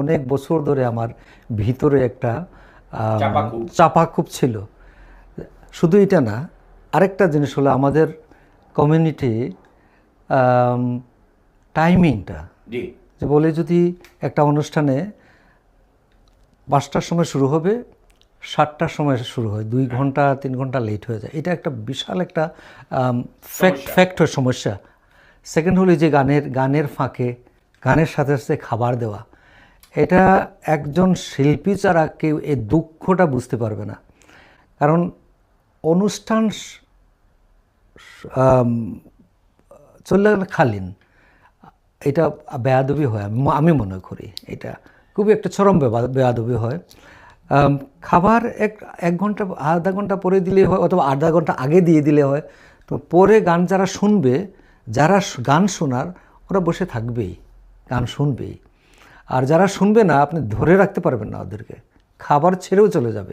অনেক বছর ধরে আমার ভিতরে একটা চাপাক্ষুপ। চাপাক্ষুপ ছিল। শুধু এটা না আরেকটা জিনিস হলো আমাদের কমিউনিটি টাইমিংটা যে বলে যদি একটা অনুষ্ঠানে পাঁচটার সময় শুরু হবে সাতটার সময় শুরু হয় দুই ঘণ্টা তিন ঘণ্টা লেট হয়ে যায়। এটা একটা বিশাল একটা ফ্যাক্ট ফ্যাক্ট হয় সমস্যা। সেকেন্ড হলো যে গানের গানের ফাঁকে গানের সাথে সাথে খাবার দেওয়া। এটা একজন শিল্পী ছাড়া কেউ এই দুঃখটা বুঝতে পারবে না। কারণ অনুষ্ঠান চলে গেলে খালিন। এটা বেয়াদবি হয়, আমি মনে করি এটা। খুবই একটা চরম বেয়াদবি হয়। খাবার এক এক ঘণ্টা, আধা ঘণ্টা পরে দিলে হয়, অথবা আধা ঘণ্টা আগে দিয়ে দিলে হয়। তো পরে গান যারা শুনবে, যারা গান শোনার, ওরা বসে থাকবেই, গান শুনবেই। আর যারা শুনবে না আপনি ধরে রাখতে পারবেন না ওদেরকে। খাবার ছেড়েও চলে যাবে।